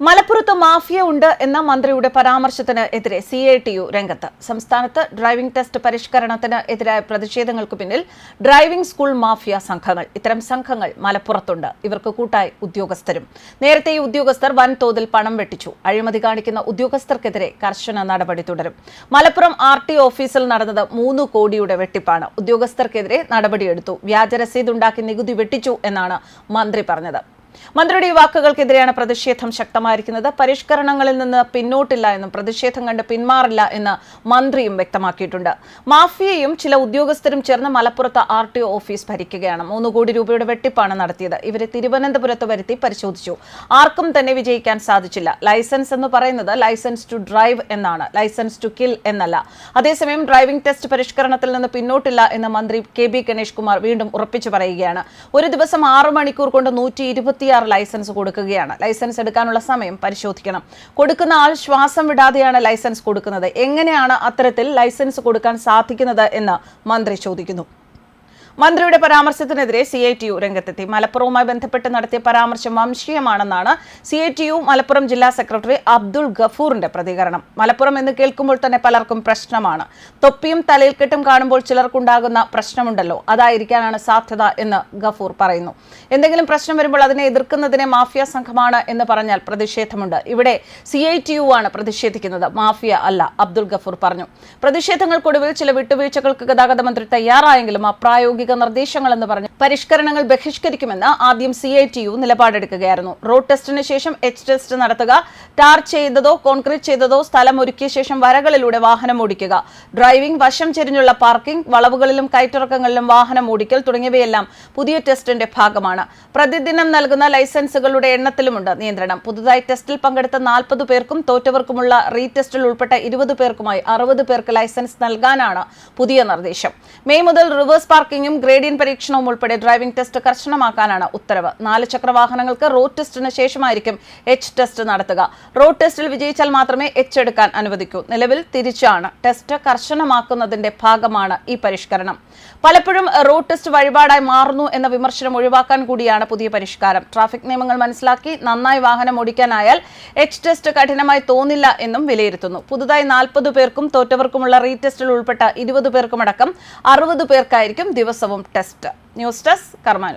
മലപ്പുറത്ത് മാഫിയ ഉണ്ട് എന്ന മന്ത്രിയുടെ പരാമർശത്തിന് എതിരെ സി ഐ ടി യു രംഗത്ത്. സംസ്ഥാനത്ത് ഡ്രൈവിംഗ് ടെസ്റ്റ് പരിഷ്കരണത്തിന് എതിരായ പ്രതിഷേധങ്ങൾക്ക് പിന്നിൽ ഡ്രൈവിംഗ് സ്കൂൾ മാഫിയ സംഘങ്ങൾ. ഇത്തരം സംഘങ്ങൾ മലപ്പുറത്തുണ്ട്. ഇവർക്ക് കൂട്ടായി ഉദ്യോഗസ്ഥരും. നേരത്തെ ഈ ഉദ്യോഗസ്ഥർ വൻതോതിൽ പണം വെട്ടിച്ചു. അഴിമതി കാണിക്കുന്ന ഉദ്യോഗസ്ഥർക്കെതിരെ കർശന നടപടി തുടരും. മലപ്പുറം ആർ ടി ഓഫീസിൽ നടന്നത് മൂന്ന് കോടിയുടെ വെട്ടിപ്പാണ്. ഉദ്യോഗസ്ഥർക്കെതിരെ നടപടിയെടുത്തു. വ്യാജ രസീത് ഉണ്ടാക്കി നികുതി വെട്ടിച്ചു എന്നാണ് മന്ത്രി പറഞ്ഞത്. മന്ത്രിയുടെ ഈ വാക്കുകൾക്കെതിരെയാണ് പ്രതിഷേധം ശക്തമായിരിക്കുന്നത്. പരിഷ്കരണങ്ങളിൽ നിന്ന് പിന്നോട്ടില്ല എന്നും പ്രതിഷേധം കണ്ട് പിന്മാറില്ല എന്ന് മന്ത്രിയും വ്യക്തമാക്കിയിട്ടുണ്ട്. മാഫിയയും ചില ഉദ്യോഗസ്ഥരും ചേർന്ന് മലപ്പുറത്ത് ആർ ടി ഒ ഓഫീസ് ഭരിക്കുകയാണ്. മൂന്ന് കോടി രൂപയുടെ വെട്ടിപ്പാണ് നടത്തിയത്. ഇവരെ തിരുവനന്തപുരത്ത് വരുത്തി പരിശോധിച്ചു. ആർക്കും തന്നെ വിജയിക്കാൻ സാധിച്ചില്ല. ലൈസൻസ് എന്ന് പറയുന്നത് ലൈസൻസ് ടു ഡ്രൈവ് എന്നാണ്. ലൈസൻസ് ടു കിൽ എന്നല്ല. അതേസമയം ഡ്രൈവിംഗ് ടെസ്റ്റ് പരിഷ്കരണത്തിൽ നിന്ന് പിന്നോട്ടില്ല എന്ന് മന്ത്രി കെ ബി ഗണേഷ് കുമാർ വീണ്ടും ഉറപ്പിച്ചു പറയുകയാണ്. ഒരു ദിവസം ആറ് മണിക്കൂർ കൊണ്ട് നൂറ്റി ഇരുപത്തിയാറ് ലൈസൻസ് കൊടുക്കുകയാണ്. ലൈസൻസ് എടുക്കാനുള്ള സമയം പരിശോധിക്കണം. കൊടുക്കുന്ന ആൾ ശ്വാസം വിടാതെയാണ് ലൈസൻസ് കൊടുക്കുന്നത്. എങ്ങനെയാണ് അത്തരത്തിൽ ലൈസൻസ് കൊടുക്കാൻ സാധിക്കുന്നത് എന്ന് മന്ത്രി ചോദിക്കുന്നു. മന്ത്രിയുടെ പരാമർശത്തിനെതിരെ സി ഐ ടി യു രംഗത്തെത്തി. മലപ്പുറവുമായി ബന്ധപ്പെട്ട് നടത്തിയ പരാമർശം വംശീയമാണെന്നാണ് C I T U Malappuram ജില്ലാ സെക്രട്ടറി അബ്ദുൾ ഗഫൂറിന്റെ പ്രതികരണം. മലപ്പുറം എന്ന് കേൾക്കുമ്പോൾ തന്നെ പലർക്കും പ്രശ്നമാണ്. തൊപ്പിയും തലയിൽ കെട്ടും കാണുമ്പോൾ ചിലർക്കുണ്ടാകുന്ന പ്രശ്നമുണ്ടല്ലോ. അതായിരിക്കാനാണ് സാധ്യത എന്ന് ഗഫൂർ പറയുന്നു. എന്തെങ്കിലും പ്രശ്നം വരുമ്പോൾ അതിനെ എതിർക്കുന്നതിനെ മാഫിയ സംഘമാണ് എന്ന് പറഞ്ഞാൽ പ്രതിഷേധമുണ്ട്. ഇവിടെ സി ഐ ടി യു ആണ് പ്രതിഷേധിക്കുന്നത്. മാഫിയ അല്ല അബ്ദുൾ ഗഫൂർ പറഞ്ഞു. പ്രതിഷേധങ്ങൾക്കൊടുവിൽ ചില വിട്ടുവീഴ്ചകൾക്ക് ഗതാഗത മന്ത്രി തയ്യാറായെങ്കിലും അപ്രായോഗിക നിർദ്ദേശങ്ങൾ എന്ന് പറഞ്ഞു പരിഷ്കരണങ്ങൾ ബഹിഷ്കരിക്കുമെന്ന് ആദ്യം സി ഐ ടി യു നിലപാടെടുക്കുകയായിരുന്നു. റോഡ് ടെസ്റ്റിന് ശേഷം എച്ച് ടെസ്റ്റ് നടത്തുക ടാർ ചെയ്തതോ കോൺക്രീറ്റ് ചെയ്തതോ സ്ഥലം ഒരുക്കിയ ശേഷം വരകളിലൂടെ വാഹനം ഓടിക്കുക. ഡ്രൈവിംഗ് വശം ചെരിഞ്ഞുള്ള പാർക്കിംഗ് വളവുകളിലും കയറ്റിറക്കങ്ങളിലും വാഹനം ഓടിക്കൽ തുടങ്ങിയവയെല്ലാം പുതിയ ടെസ്റ്റിന്റെ ഭാഗമാണ്. പ്രതിദിനം നൽകുന്ന ലൈസൻസുകളുടെ എണ്ണത്തിലുമുണ്ട് നിയന്ത്രണം. പുതുതായി ടെസ്റ്റിൽ പങ്കെടുത്ത നാൽപ്പത് പേർക്കും തോറ്റവർക്കുമുള്ള റീടെസ്റ്റിൽ ഉൾപ്പെട്ട ഇരുപത് പേർക്കുമായി അറുപത് പേർക്ക് ലൈസൻസ് നൽകാനാണ് പുതിയ നിർദ്ദേശം. മെയ് മുതൽ റിവേഴ്സ് പാർക്കിംഗും ഗ്രേഡിയൻ പരീക്ഷണവും ഉൾപ്പെടെ ഡ്രൈവിംഗ് ടെസ്റ്റ് കർശനമാക്കാനാണ് ഉത്തരവ്. നാല് ചക്രവാഹനങ്ങൾക്ക് റോഡ് ടെസ്റ്റിന് ശേഷമായിരിക്കും എച്ച് ടെസ്റ്റ് നടത്തുക. റോഡ് ടെസ്റ്റിൽ വിജയിച്ചാൽ മാത്രമേ എച്ച് എടുക്കാൻ അനുവദിക്കൂ. നിലവിൽ തിരിച്ചാണ്. ടെസ്റ്റ് കർശനമാക്കുന്നതിന്റെ ഭാഗമാണ് ഈ പരിഷ്കരണം. പലപ്പോഴും റോഡ് ടെസ്റ്റ് വഴിപാടായി മാറുന്നു എന്ന വിമർശനം ഒഴിവാക്കാൻ കൂടിയാണ് പുതിയ പരിഷ്കാരം. ട്രാഫിക് നിയമങ്ങൾ മനസ്സിലാക്കി നന്നായി വാഹനം ഓടിക്കാനായാൽ എച്ച് ടെസ്റ്റ് കഠിനമായി തോന്നില്ല എന്നും വിലയിരുത്തുന്നു. പുതുതായി നാൽപ്പത് പേർക്കും തോറ്റവർക്കുമുള്ള റീടെസ്റ്റിൽ ഉൾപ്പെട്ട ഇരുപത് പേർക്കുമടക്കം അറുപത് പേർക്കായിരിക്കും ദിവസവും ടെസ്റ്റ്. News desk Karma